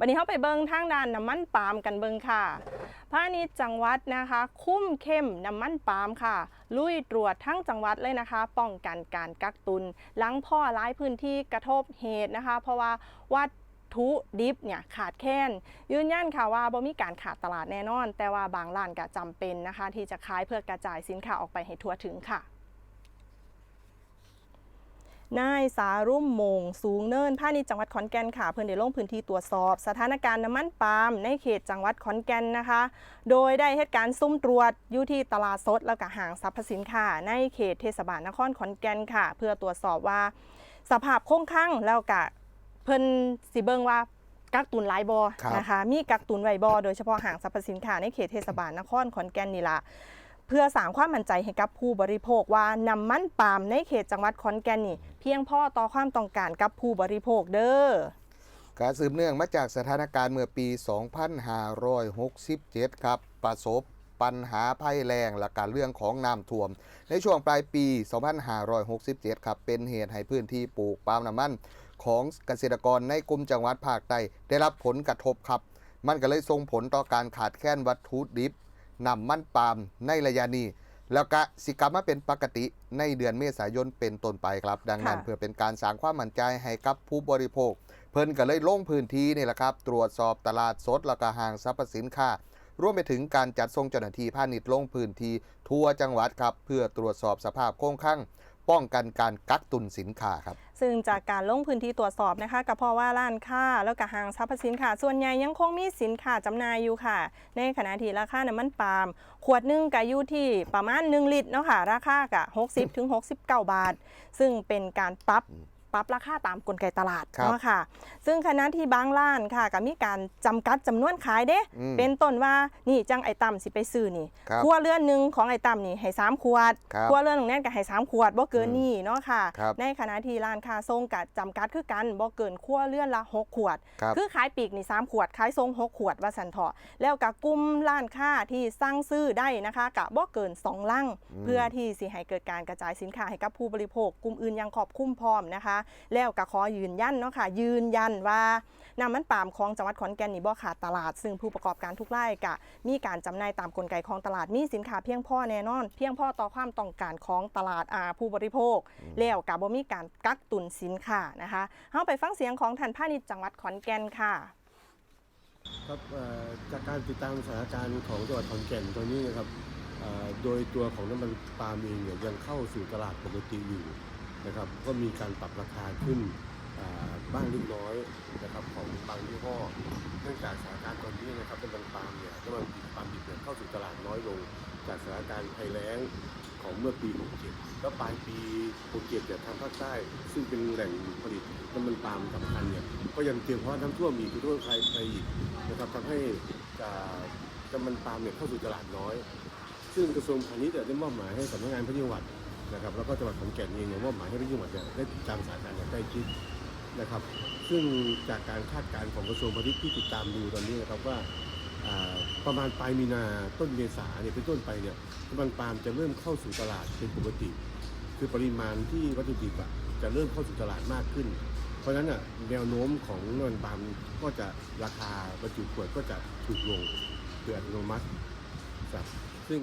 วันนี้เขาไปเบิงทางด้านน้ำมันปาล์มกันเบิงค่ะพาณิชย์จังหวัดนะคะ คุ้มเข้มน้ำมันปาล์มค่ะ ลุยตรวจทั้งจังหวัดเลยนะคะ ป้องกันการกักตุนหลังพ่อร้ายพื้นที่กระทบเหตุนะคะ เพราะว่าวัตถุดิบเนี่ยขาดแคลนยืนยันค่ะว่าบ่มีการขาดตลาดแน่นอน แต่ว่าบางร้านก็จำเป็นนะคะ ที่จะขายเพื่อกระจายสินค้าออกไปให้ทั่วถึงค่ะ นายสารุ่มมง สูงเนินพาณิชย์จังหวัดขอนแก่นค่ะ เพื่อนได้ลงพื้นที่ตรวจสอบ สถานการณ์น้ำมันปาล์มในเขตจังหวัดขอนแก่นนะคะ โดยได้เหตุการณ์ซุ่มตรวจอยู่ที่ตลาดสดแล้วก็ห้างสรรพสินค้าในเขตเทศบาลนครขอนแก่นค่ะ เพื่อตรวจสอบว่า สภาพคงค้างแล้วก็เพิ่นสิเบิงว่ากักตุนหลายบอบนะคะ มีกักตุนไว้บอโดยเฉพาะห้างสรรพสินค้าในเขตเทศบาลนครขอนแก่นนี่ละ เพื่อสร้างความมั่นใจให้กับผู้บริโภคว่านำมันปาล์มในเขตจังหวัดขอนแก่นนี่เพียงพอต่อความต้องการกับผู้บริโภคเด้อการสืบเนื่องมาจากสถานการณ์เมื่อปี 2567 ครับ ประสบปัญหาภัยแรงและการเรื่องของน้ำท่วม ในช่วงปลายปี 2567 ครับ เป็นเหตุให้พื้นที่ปลูกปาล์มน้ำมัน ของเกษตรกรในกลุ่มจังหวัดภาคใต้ได้รับผลกระทบครับ มันก็เลยส่งผลต่อการขาดแคลนวัตถุดิบ นำมันปาล์มในระยะนี้แล้วก็สิกลับมาเป็นปกติในเดือนเมษายนเป็นต้นไปครับ ดังนั้นค่ะเพื่อเป็นการสร้างความมั่นใจให้กับผู้บริโภค เพิ่นก็เลยลงพื้นที่นี่แหละครับ ตรวจสอบตลาดสดแล้วก็ห้างสรรพสินค้ารวมไปถึงการจัดส่งเจ้าหน้าที่พาณิชย์ลงพื้นที่ทั่วจังหวัดครับ เพื่อตรวจสอบสภาพคงคลัง ป้องกันการกักตุนสินค้าครับ ซึ่งจากการลงพื้นที่ตรวจสอบนะคะก็เพราะว่าร้านค้าแล้วก็ห้างสรรพสินค้าส่วนใหญ่ยังคงมีสินค้าจำหน่ายอยู่ค่ะ ในขณะที่ราคาน้ำมันปาล์มขวดหนึงก็อยู่ที่ประมาณ 1 ลิตรเนาะค่ะราคากะ60ถึง69 บาท ซึ่งเป็นการปรับ ปรับราคาตามกลไกตลาดครับเนาะค่ะ ซึ่งขณะที่บางร้านค่ะก็มีการจำกัดจำนวนขายเด้อืมเป็นต้นว่านี่จังไอต่ำสิไปซื้อนี่ครับครัวเรือนหนึ่งของไอต่ำนี่ให้สามขวดครับครัวเรือนของแน่นก็ให้สามขวดบ่เกินอืมนี่เนาะค่ะครับในขณะที่ร้านค้าทรงกัดจำกัดคือกันบ่เกินขั้วเลื่อนละ6ขวดครับคือขายปีกนี่3ขวดขายทรง6ขวดว่าสันเถาะแล้วกับกลุ่มร้านค้าที่สั่งซื้อได้นะคะกะบ่เกิน2ลังอืมเพื่อที่สิให้เกิดการกระจายสินค้าให้กับผู้บริโภคกลุ่มอื่นยังขอบคุ้มพร้อมนะคะแล้วก็ขอยืนยันเนาะค่ะยืนยันว่าน้ำมันปาล์มของจังหวัดขอนแก่นนี่บ่ขาดตลาด ซึ่งผู้ประกอบการทุกรายกะมีการจำหน่ายตามกลไกของตลาดมีสินค้าเพียงพอแน่นอน เพียงพอต่อความต้องการของตลาดอาผู้บริโภค แล้วกับบ่มีการกักตุนสินค้านะคะเฮาไปฟังเสียงของท่านพาณิชย์จังหวัดขอนแก่นค่ะครับจากการติดตามสถานการณ์ของจังหวัดขอนแก่นตอนนี้นะครับโดยตัวของน้ำมันปาล์มเองเนี่ยยังเข้าสู่ตลาดปกติอยู่ นะครับก็มีการปรับราคาขึ้นบ้างเล็กน้อยนะครับของบางยี่ห้อเนื่องจากสถานการณ์ตอนนี้นะครับน้ำมันปาล์มเนี่ยน้ำมันปาล์มดิบเนี่ยเข้าสู่ตลาดน้อยลง จากสถานการณ์ภัยแล้งของเมื่อปี 67 แล้วปลายปี 67เนี่ยทางภาคใต้ ซึ่งเป็นแหล่งผลิตน้ำมันปาล์มสำคัญเนี่ยก็ยังเตรียมเพราะน้ำท่วมอีกทั่วไทยไปอีกนะครับทำให้น้ำมันปาล์มเนี่ยเข้าสู่ตลาดน้อย ซึ่งกระทรวงพาณิชย์ได้มอบหมายให้สำนักงานพระจังหวัด นะครับแล้วก็จังหวัดขอนแก่นเองเนี่ยมอบหมายให้พระจังหวัดเนี่ยได้ติดตามสถานการณ์อย่างใกล้ชิดนะครับ ซึ่งจากการคาดการณ์ของกระทรวงพาณิชย์ที่ติดตามดูตอนนี้นะครับว่าประมาณปลายมีนาต้นเมษาเนี่ยเป็นต้นไปเนี่ยน้ำมันปาล์มจะเริ่มเข้าสู่ตลาดเป็นปกติ คือปริมาณที่วัตถุดิบอะจะเริ่มเข้าสู่ตลาดมากขึ้น เพราะฉะนั้นน่ะแนวโน้มของน้ำมันปาล์มก็จะราคาบรรจุขวดก็จะถูกลงโดยอัตโนมัติครับซึ่ง